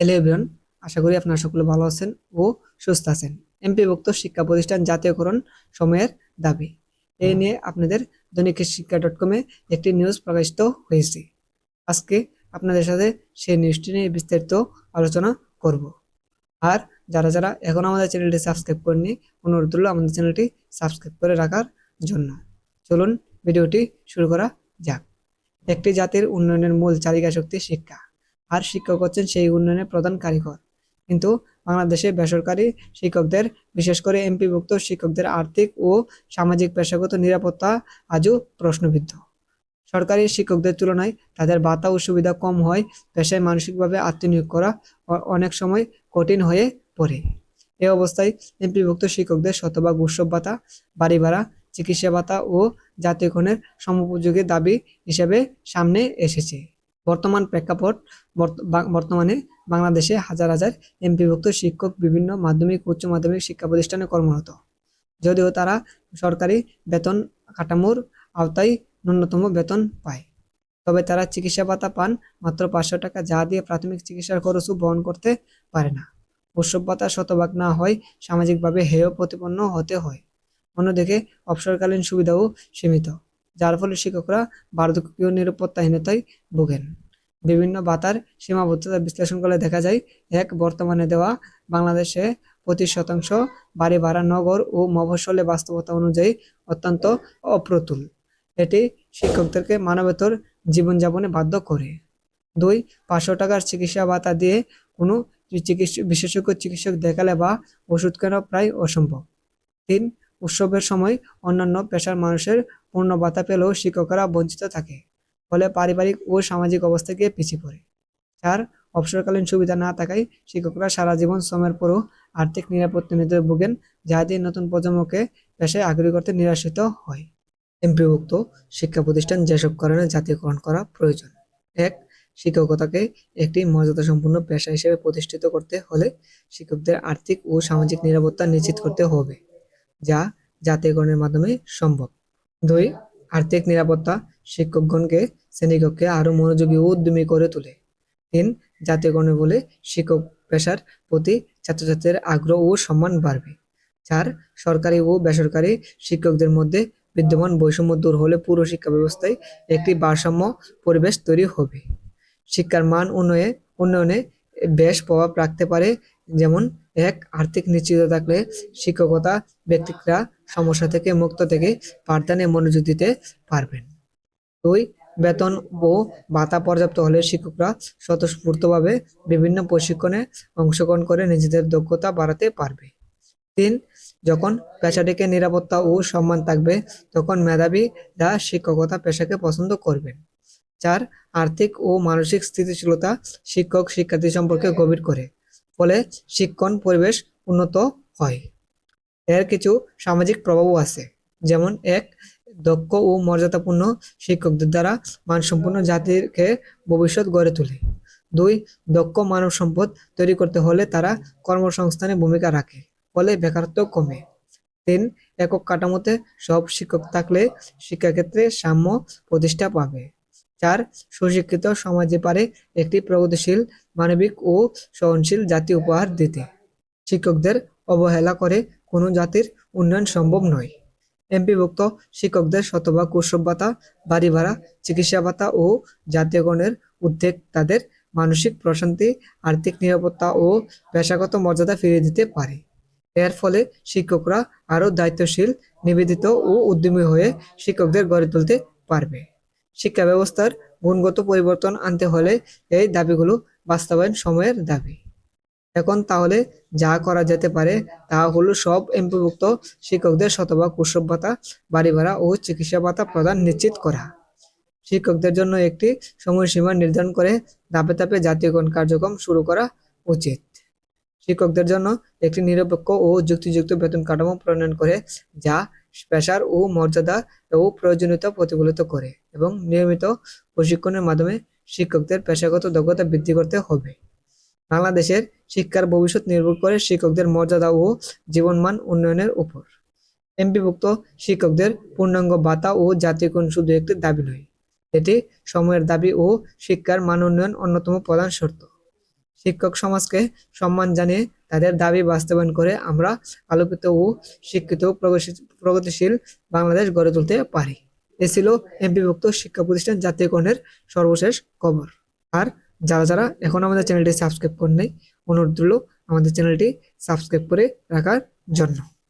Hello আশা করি আপনারা সকলে ভালো আছেন ও সুস্থ আছেন। এমপি এমপিভুক্ত শিক্ষা প্রতিষ্ঠান জাতীয়করণ সময়ের দাবি। এই নিয়ে আপনাদের দৈনিক শিক্ষা ডট কমে একটি নিউজ প্রকাশিত হয়েছে। আজকে আপনাদের সাথে সেই নিউজটি নিয়ে বিস্তারিত আলোচনা করব। আর যারা যারা এখন আমাদের চ্যানেলটি সাবস্ক্রাইব করেনি অনুরোধ রইল আমাদের চ্যানেলটি সাবস্ক্রাইব করে রাখার জন্য। চলুন ভিডিওটি শুরু করা যাক। একটি জাতির উন্নয়নের মূল চালিকা শক্তি শিক্ষা। আর শিক্ষক হচ্ছেন সেই উন্নয়নের প্রধান কারিগর। কিন্তু বাংলাদেশে বেসরকারি শিক্ষকদের, বিশেষ করে এমপিভুক্ত শিক্ষকদের আর্থিক ও সামাজিক পেশাগত নিরাপত্তা আজও প্রশ্নবিদ্ধ। সরকারি শিক্ষকদের তুলনায় তাদের ভাতা ও সুবিধা কম হয়, পেশায় মানসিকভাবে আত্মনিয়োগ করা অনেক সময় কঠিন হয়ে পড়ে। এ অবস্থায় এমপিভুক্ত শিক্ষকদের শতভাগ উৎসব ভাতা, বাড়ি ভাড়া, চিকিৎসা ভাতা ও জাতীয়করণের সমোপযোগী দাবি হিসেবে সামনে এসেছে। বর্তমান প্রেক্ষাপট বর্তমানে বাংলাদেশে হাজার হাজার এমপিভুক্ত শিক্ষক বিভিন্ন মাধ্যমিক, উচ্চ মাধ্যমিক শিক্ষা প্রতিষ্ঠানে কর্মরত। যদিও তারা সরকারি বেতন কাঠামোর আওতায় ন্যূনতম বেতন পায়। তবে তারা চিকিৎসা ভাতা পান মাত্র পাঁচশো টাকা, যা দিয়ে প্রাথমিক চিকিৎসার খরচও বহন করতে পারে না। উৎসব ভাতা শতভাগ না হয় সামাজিকভাবে হেয় প্রতিপন্ন হতে হয়। অন্যদিকে অবসরকালীন সুবিধাও সীমিত। যার ফলে শিক্ষকরা বার্ধক্য নিরাপত্তাহীনতায় ভোগেন। বিভিন্ন ভাতার সীমাবদ্ধতা বিশ্লেষণ করলে দেখা যায়, এক বর্তমানে দেওয়া বাংলাদেশে পঁচিশ শতাংশ বাড়ি ভাড়া নগর ও মফস্বলে বাস্তবতা অনুযায়ী অত্যন্ত অপ্রতুল। এটি শিক্ষকদেরকে মানবেতর জীবনযাপনে বাধ্য করে। দুই, পাঁচশো টাকার চিকিৎসা ভাতা দিয়ে কোনো চিকিৎসক বিশেষজ্ঞ চিকিৎসক দেখালে বা ওষুধ কেনা প্রায় অসম্ভব। তিন, উৎসবের সময় অন্যান্য পেশার মানুষের পূর্ণ ভাতা পেলেও শিক্ষকরা বঞ্চিত থাকে, ফলে পারিবারিক ও সামাজিক অবস্থা পিছিয়ে পড়ে। চার, অবসরকালীন সুবিধা না থাকায় শিক্ষকরা সারা জীবন শ্রমের পরও আর্থিক নিরাপত্তা নিতে ভোগেন, যা দিয়ে নতুন প্রজন্মকে পেশায় আগ্রহী করতে নিরাশিত হয়। এমপিভুক্ত শিক্ষা প্রতিষ্ঠান যেসব কারণে জাতীয়করণ করা প্রয়োজন। এক, শিক্ষকতাকে একটি মর্যাদা সম্পূর্ণ পেশা হিসেবে প্রতিষ্ঠিত করতে হলে শিক্ষকদের আর্থিক ও সামাজিক নিরাপত্তা নিশ্চিত করতে হবে, যা জাতীয়করণের মাধ্যমে সম্ভব। দুই, আর্থিক নিরাপত্তা শিক্ষকগণকে, শ্রেণীকক্ষে আরও মনোযোগী ও উদ্যমী করে তোলে। তিন জাতীয়করণের বলে শিক্ষক পেশার প্রতি ছাত্রছাত্রীদের আগ্রহ ও সম্মান বাড়বে। চার, সরকারি ও বেসরকারি শিক্ষকদের মধ্যে বিদ্যমান বৈষম্য দূর হলে পুরো শিক্ষা ব্যবস্থায় একটি ভারসাম্য পরিবেশ তৈরি হবে। শিক্ষার মান উন্নয়ে, উন্নয়নে বেশ প্রভাব রাখতে পারে, যেমন, এক, আর্থিক নিশ্চিত থাকলে শিক্ষকতা ব্যক্তিরা সমস্যা থেকে মুক্ত থেকে পাঠদানে মনোযোগ দিতে পারবেন। দুই, বেতন ও ভাতা পর্যাপ্ত হলে শিক্ষকরা স্বতঃস্ফূর্তভাবে বিভিন্ন প্রশিক্ষণে অংশগ্রহণ করে নিজেদের দক্ষতা বাড়াতে পারবে। তিন, যখন পেশাটিকে নিরাপত্তা ও সম্মান থাকবে, তখন মেধাবীরা শিক্ষকতা পেশাকে পছন্দ করবেন। চার, আর্থিক ও মানসিক স্থিতিশীলতা শিক্ষক শিক্ষার্থী সম্পর্কে গভীর করে, ফলে শিক্ষণ পরিবেশ উন্নত হয়। এর কিছু সামাজিক প্রভাবও আছে। যেমন এক, দক্ষ ও মর্যাদাপূর্ণ শিক্ষকদের দ্বারা মানসম্পন্ন জাতিকে ভবিষ্যৎ গড়ে তোলে। দুই, দক্ষ মানব সম্পদ তৈরি করতে হলে তারা কর্মসংস্থানে ভূমিকা রাখে, ফলে বেকারত্ব কমে। তিন, একক কাঠামোতে সব শিক্ষক থাকলে শিক্ষাক্ষেত্রে সাম্য প্রতিষ্ঠা পাবে। চার, সুশিক্ষিত সমাজে পারে একটি প্রগতিশীল, মানবিক ও সহনশীল জাতি উপহার দিতে। শিক্ষকদের অবহেলা করে কোনো জাতির উন্নয়ন সম্ভব নয়। এমপিভুক্ত শিক্ষকদের শতভাগ উৎসব ভাতা বাড়ি ভাড়া, চিকিৎসা ভাতা ও জাতীয়গণের উদ্যোগ তাদের মানসিক প্রশান্তি, আর্থিক নিরাপত্তা ও পেশাগত মর্যাদা ফিরিয়ে দিতে পারে। এর ফলে শিক্ষকরা আরও দায়িত্বশীল, নিবেদিত ও উদ্যমী হয়ে শিক্ষকদের গড়ে তুলতে পারবে। শিক্ষা ব্যবস্থার গুণগত পরিবর্তন আনতে হলে এই দাবিগুলো বাস্তবায়ন সময়ের দাবি। এখন তাহলে যা করা যেতে পারে তা হলো সব এমপিভুক্ত শিক্ষকদের শতভাগ উৎসব ভাতা, বাড়ি ভাড়া ও চিকিৎসা ভাতা প্রদান নিশ্চিত করা। শিক্ষকদের জন্য একটি সময়সীমা নির্ধারণ করে ধাপে ধাপে জাতীয়করণ কার্যক্রম শুরু করা উচিত। শিক্ষকদের জন্য একটি নিরপেক্ষ ও যুক্তিযুক্ত বেতন কাঠামো প্রণয়ন করে যা পেশার ও মর্যাদা ও প্রয়োজনীয়তা প্রতিফলিত করে এবং নিয়মিত প্রশিক্ষণের মাধ্যমে শিক্ষকদের পেশাগত দক্ষতা বৃদ্ধি করতে হবে। বাংলাদেশের শিক্ষার ভবিষ্যৎ নির্ভর করে শিক্ষকদের মর্যাদা ও জীবনমান উন্নয়নের উপর। এমপিভুক্ত শিক্ষকদের পূর্ণাঙ্গ ভাতা ও জাতীয়করণ শুধু একটি দাবি নয়, এটি সময়ের দাবি ও শিক্ষার মান উন্নয়ন অন্যতম প্রধান শর্ত। শিক্ষক সমাজকে সম্মান জানিয়ে তাদের দাবি বাস্তবায়ন করে আমরা আলোকিত ও শিক্ষিত প্রগতিশীল- বাংলাদেশ গড়ে তুলতে পারি। এ ছিল এমপিভুক্ত শিক্ষা প্রতিষ্ঠান জাতীয়করণের সর্বশেষ খবর। আর যারা যারা এখন আমাদের চ্যানেলটি সাবস্ক্রাইব করেন নাই, অনুরোধ রইল আমাদের চ্যানেলটি সাবস্ক্রাইব করে রাখার জন্য।